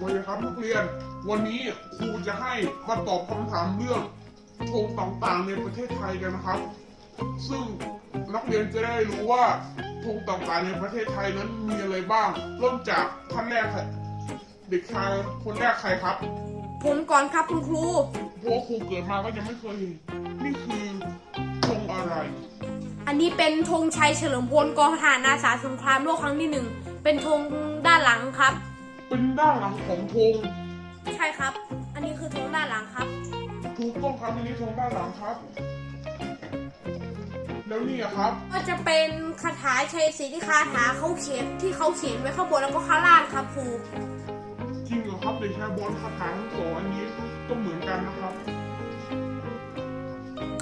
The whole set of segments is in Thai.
สวัสดีครับนักเรียน วันนี้ครูจะให้มาตอบคำถามเรื่องธงต่างๆในประเทศไทยกันนะครับ ซึ่งนักเรียนจะได้รู้ว่าธงต่างๆในประเทศไทยนั้นมีอะไรบ้าง เริ่มจากท่านแรกค่ะเด็กชายคนแรกใครครับ ผมก่อนครับคุณครูเพราะว่าครูเกิดมาก็ยังไม่เคยเห็นนี่คือธงอะไร อันนี้เป็นธงชัยเฉลิมพลกองทหารอาสาสงครามโลกครั้งที่หนึ่งเป็นธงด้านหลังครับ เป็นด้านหลังของธงใช่ครับ อันนี้คือธงด้านหลังครับ ถูกต้องครับอันนี้ธงด้านหลังครับ แล้วนี่อะครับ ก็จะเป็นคาถาชัยศรีที่คาถาเขาเขียนที่เขาเขียนไว้ข้างบนแล้วก็ข้างล่างครับครูจริงเหรอครับเด็กชายบอลคาถาทั้งสองอันนี้ก็เหมือนกันนะครับ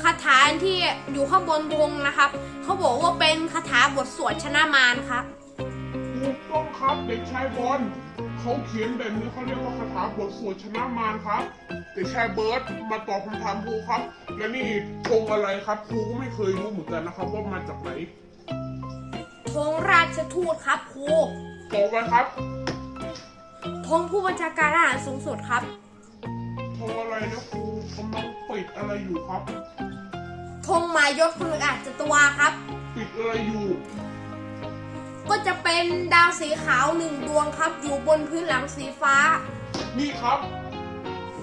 คาถาอันที่อยู่ข้างบนธงนะครับ เขาบอกว่าเป็นคาถาบทสวดชนะมารครับถูกต้อง ครับเด็กชายบอลเขาเขียนแบบนี้เขาเรียกว่าคาถาบทสวดชนะมารครับเด็กชายเบิร์ตมาตอบคำถามครูครับ และนี่ธงอะไรครับครูก็ไม่เคยรู้เหมือนกันนะครับว่ามาจากไหนธงราชทูตครับครูต่อไปครับธงผู้บัญชาการทหารสูงสุดครับธงอะไรนะครูกำลังปิดอะไรอยู่ครับธงหมายยศพลอากาศจตุวาครับ ปิดอะไรอยู่ก็ จะเป็นดาวสีขาวหนึ่งดวงครับ อยู่บนพื้นหลังสีฟ้านี่ครับ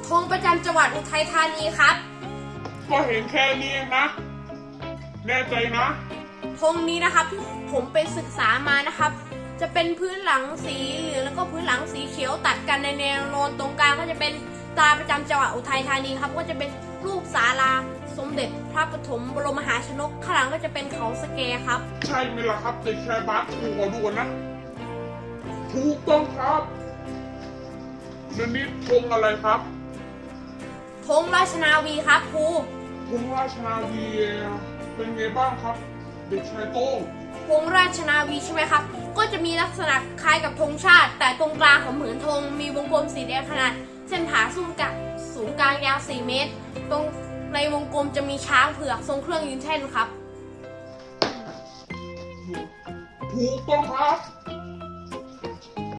ธงประจำจังหวัดอุทัยธานีครับก็เห็นแค่นี้เองนะ แน่ใจนะ ธงนี้นะครับที่ผมไปศึกษามานะครับ จะเป็นพื้นหลังสีเหลืองแล้วก็พื้นหลังสีเขียวตัดกันในแนวนอนตรงกลางก็จะเป็นตราประจำจังหวัดอุทัยธานีครับ ก็จะเป็น รูปศาลาสมเด็จพระปฐมบรมมหาชนกข้างหลังก็จะเป็นเขาสแกครับ ใช่ไหมล่ะครับเด็กชายบาสครูขอดูก่อนนะ ถูกต้องครับเดี๋ยวนี้ธงอะไรครับธงราชนาวีครับครูธงราชนาวีเป็นไงบ้างครับ เด็กชายโต้งธงราชนาวีใช่ไหมครับ ก็จะมีลักษณะคล้ายกับธงชาติ แต่ตรงกลางของเหมือนธงมีวงกลมสีแดงขนาด เส้นผ่าสูงกับสูงกลางยาว 4 เมตร ตรงในวงกลมจะมีช้างเผือกทรงเครื่องยืนแท่นครับ ถูกต้องครับ